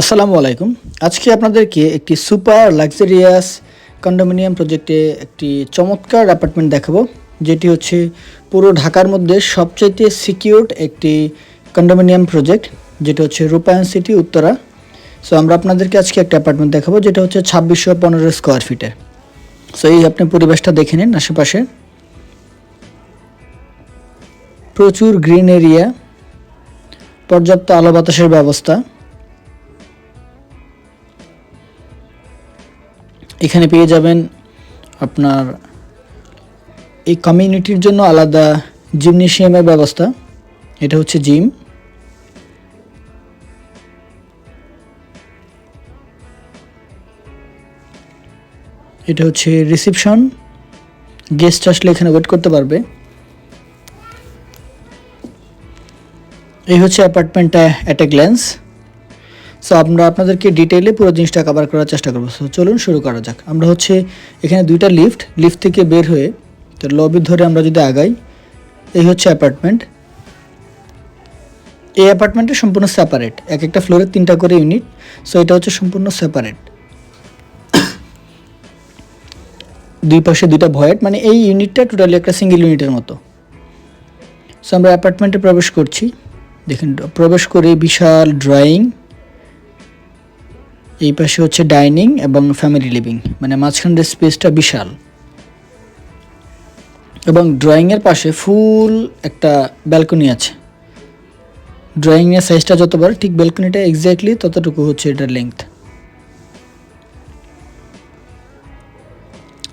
আসসালামু আলাইকুম। আজকে আপনাদেরকে একটি সুপার লাক্সারিয়াস কন্ডোমিনিয়াম প্রজেক্টে একটি চমৎকার অ্যাপার্টমেন্ট দেখাবো, যেটি হচ্ছে পুরো ঢাকার মধ্যে সবচাইতে সিকিউরড একটি কন্ডোমিনিয়াম প্রজেক্ট, যেটা হচ্ছে রূপায়ণ সিটি উত্তরা। সো আমরা আপনাদেরকে আজকে একটা অ্যাপার্টমেন্ট দেখাবো, যেটা হচ্ছে ছাব্বিশশো পনেরো স্কোয়ার ফিটে সো এই আপনি পরিবেশটা দেখে নিন আশেপাশে। প্রচুর গ্রিন এরিয়া, পর্যাপ্ত আলো বাতাসের ব্যবস্থা। এখানে পেয়ে যাবেন আপনার এই কমিউনিটির জন্য আলাদা জিমনেশিয়ামের ব্যবস্থা। এটা হচ্ছে জিম। এটা হচ্ছে রিসিপশন। গেস্ট আসলে এখানে ওয়েট করতে পারবে। এই হচ্ছে অ্যাপার্টমেন্টটা অ্যাট এ গ্ল্যান্স। সো আমরা আপনাদেরকে ডিটেইলে পুরো জিনিসটা কভার করার চেষ্টা করব। সো চলুন শুরু করা যাক। আমরা হচ্ছে এখানে দুইটা লিফট লিফট থেকে বের হয়ে তো লবি ধরে আমরা যদি আগাই, এই হচ্ছে অ্যাপার্টমেন্ট এই অ্যাপার্টমেন্টটা সম্পূর্ণ সেপারেট এক একটা ফ্লোরে তিনটা করে ইউনিট সো এটা হচ্ছে সম্পূর্ণ সেপারেট দুই পাশে দুইটা ভয়েট মানে এই ইউনিটটা টোটালি একটা সিঙ্গেল ইউনিটের মতো। সো আমরা অ্যাপার্টমেন্টে প্রবেশ করছি। দেখেন, প্রবেশ করে বিশাল ড্রয়িং এই পাশে হচ্ছে ডাইনিং এবং ফ্যামিলি লিভিং মানে মাঝখানের স্পেসটা বিশাল। এবং ড্রয়িংয়ের পাশে ফুল একটা ব্যালকনি আছে। ড্রয়িংয়ের সাইজটা যত বড়, ঠিক ব্যালকনিটা এক্স্যাক্টলি ততটুকু হচ্ছে এটার লেংথ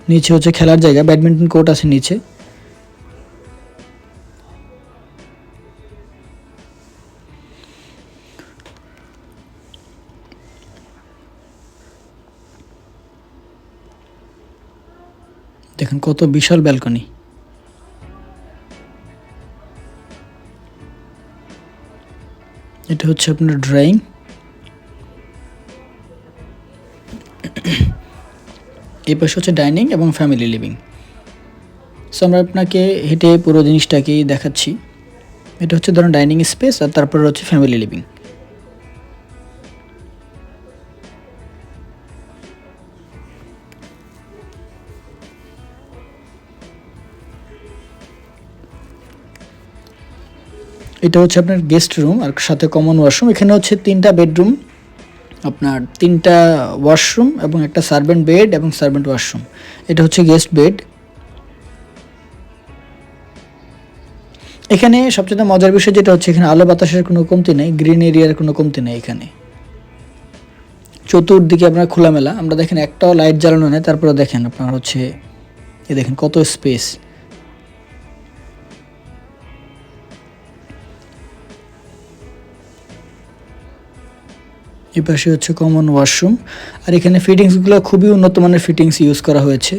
নিচে হচ্ছে খেলার জায়গা ব্যাডমিন্টন কোর্ট আছে নিচে। দেখেন কত বিশাল ব্যালকনি। এটা হচ্ছে আপনার ড্রয়িং এই পাশে হচ্ছে ডাইনিং এবং ফ্যামিলি লিভিং। সো আমরা আপনাকে হেঁটে পুরো জিনিসটাকেই দেখাচ্ছি। এটা হচ্ছে ধরুন ডাইনিং স্পেস আর তারপরে হচ্ছে ফ্যামিলি লিভিং। এটা হচ্ছে আপনার গেস্ট রুম আর সাথে কমন ওয়াশরুম এখানে হচ্ছে তিনটা বেডরুম আপনার তিনটা ওয়াশরুম এবং একটা সার্ভেন্ট বেড এবং সার্ভেন্ট ওয়াশরুম এটা হচ্ছে গেস্ট বেড এখানে সবচেয়ে মজার বিষয় যেটা হচ্ছে এখানে আলো বাতাসের কোনো কমতি নেই গ্রিন এরিয়ার কোনো কমতি নেই এখানে। চতুর্দিকে আপনার খোলামেলা। আমরা দেখেন একটাও লাইট জ্বালানো নেই, তারপরে দেখেন আপনার হচ্ছে, এ দেখেন কত স্পেস এই পাশে হচ্ছে কমন ওয়াশরুম আর এখানে ফিটিংসগুলো খুবই উন্নত মানের ফিটিংস ইউজ করা হয়েছে।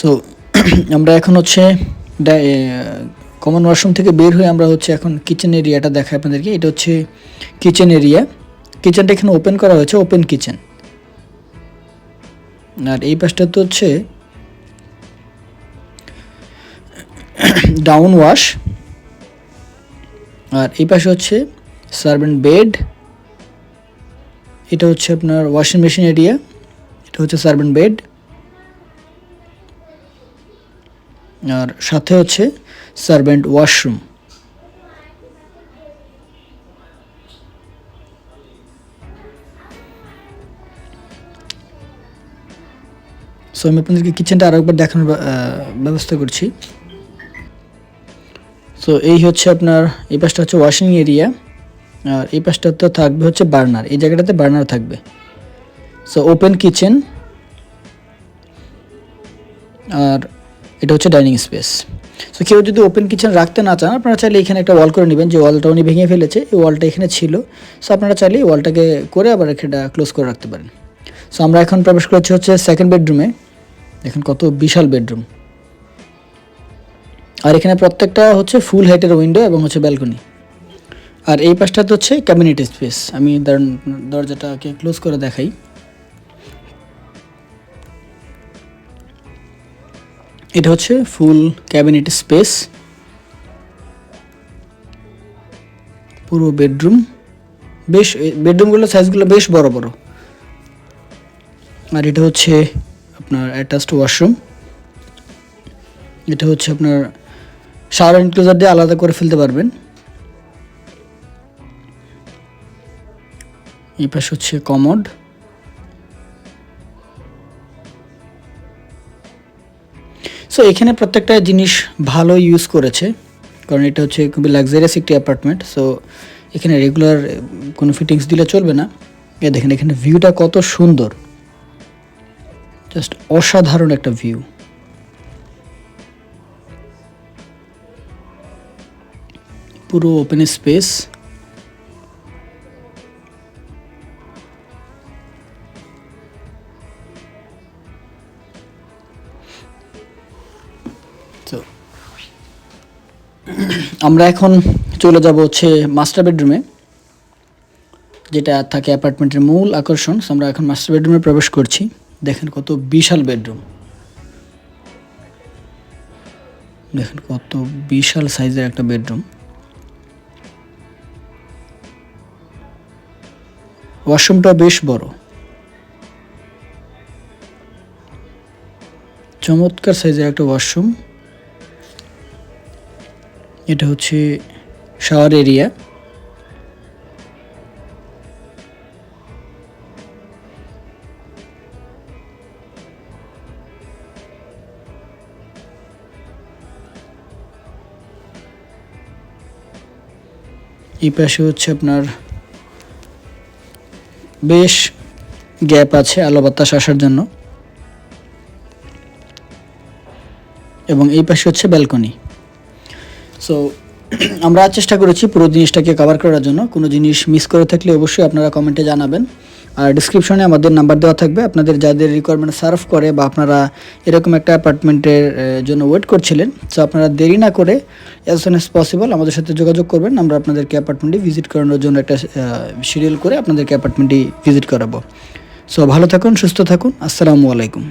সো আমরা এখন হচ্ছে কমন ওয়াশরুম থেকে বের হয়ে আমরা হচ্ছে এখন কিচেন এরিয়াটা দেখাই আপনাদেরকে। এটা হচ্ছে কিচেন এরিয়া কিচেনটা এখানে ওপেন করা হয়েছে ওপেন কিচেন আর এই পাশটা তো হচ্ছে ডাউন ওয়াশ আর এই পাশে হচ্ছে সার্ভেন্ট বেড এটা হচ্ছে আপনার ওয়াশিং মেশিন এরিয়া এটা হচ্ছে সার্ভেন্ট বেড আর সাথে হচ্ছে সার্ভেন্ট ওয়াশরুম সো আমি আপনাদেরকে কিচেনটা আরও একবার দেখানোর ব্যবস্থা করছি। সো এই হচ্ছে আপনার, এই পাশটা হচ্ছে ওয়াশিং এরিয়া আর এই পাশটা তো থাকবে হচ্ছে বার্নার এই জায়গাটাতে বার্নার থাকবে। সো ওপেন কিচেন আর এটা হচ্ছে ডাইনিং স্পেস সো কেউ যদি ওপেন কিচেন রাখতে না চান, আপনারা চাইলে এখানে একটা ওয়াল করে নেবেন, যে ওয়ালটা উনি ভেঙে ফেলেছে, এই ওয়ালটা এখানে ছিল। সো আপনারা চাইলে ওয়ালটাকে করে আবার এটা ক্লোজ করে রাখতে পারেন। সো আমরা এখন প্রবেশ করেছি হচ্ছে সেকেন্ড বেডরুমে দেখেন কত বিশাল বেডরুম। আর এখানে প্রত্যেকটা হচ্ছে ফুল হাইটের উইন্ডো এবং হচ্ছে ব্যালকনি। আর এই পাশটাতে হচ্ছে ক্যাবিনেট স্পেস। আমি দরজাটাকে ক্লোজ করে দেখাই। এটা হচ্ছে ফুল ক্যাবিনেট স্পেস। পুরো বেডরুম। বেশ বেডরুমগুলো সাইজগুলো বেশ বড় বড়। আর এটা হচ্ছে আপনার অ্যাটাচড ওয়াশরুম এটা হচ্ছে আপনার শাওয়ার এনক্লোজার দিয়ে আলাদা করে ফেলতে পারবেন। এই পাশে হচ্ছে কমোড সো এখানে প্রত্যেকটা জিনিস ভালো ইউজ করেছে, কারণ এটা হচ্ছে খুবই লাক্সারিয়াস একটি অ্যাপার্টমেন্ট সো এখানে রেগুলার কোনো ফিটিংস দিলে চলবে না। এ দেখেন, এখানে ভিউটা কত সুন্দর। জাস্ট অসাধারণ একটা ভিউ পুরো ওপেন স্পেস আমরা এখন চলে যাব হচ্ছে মাস্টার বেডরুমে যেটা থাকে অ্যাপার্টমেন্টের মূল আকর্ষণ। আমরা এখন মাস্টার বেডরুমে প্রবেশ করছি। দেখেন কত বিশাল বেডরুম। দেখেন কত বিশাল সাইজের একটা বেডরুম। ওয়াশরুমটা বেশ বড়। চমৎকার সাইজের একটা ওয়াশরুম। এটা হচ্ছে শাওয়ার এরিয়া। এই পাশে হচ্ছে আপনার বেশ গ্যাপ আছে আলো বাতাস আসার জন্য। এবং এই পাশে হচ্ছে ব্যালকনি। সো আমরা চেষ্টা করেছি পুরো জিনিসটাকে কভার করার জন্য। কোনো জিনিস মিস করে থাকলে অবশ্যই আপনারা কমেন্টে জানাবেন। আর ডিসক্রিপশনে আমাদের নাম্বার দেওয়া থাকবে। আপনাদের যাদের রিকোয়ারমেন্ট সার্ভ করে বা আপনারা এরকম একটা অ্যাপার্টমেন্টের জন্য ওয়েট করছিলেন সো আপনারা দেরি না করে অ্যাজ সুন অ্যাজ পসিবল আমাদের সাথে যোগাযোগ করবেন। আমরা আপনাদেরকে অ্যাপার্টমেন্টটি ভিজিট করানোর জন্য একটা শিডিউল করে আপনাদেরকে অ্যাপার্টমেন্টটি ভিজিট করাবো। সো ভালো থাকুন, সুস্থ থাকুন। আসসালামু আলাইকুম।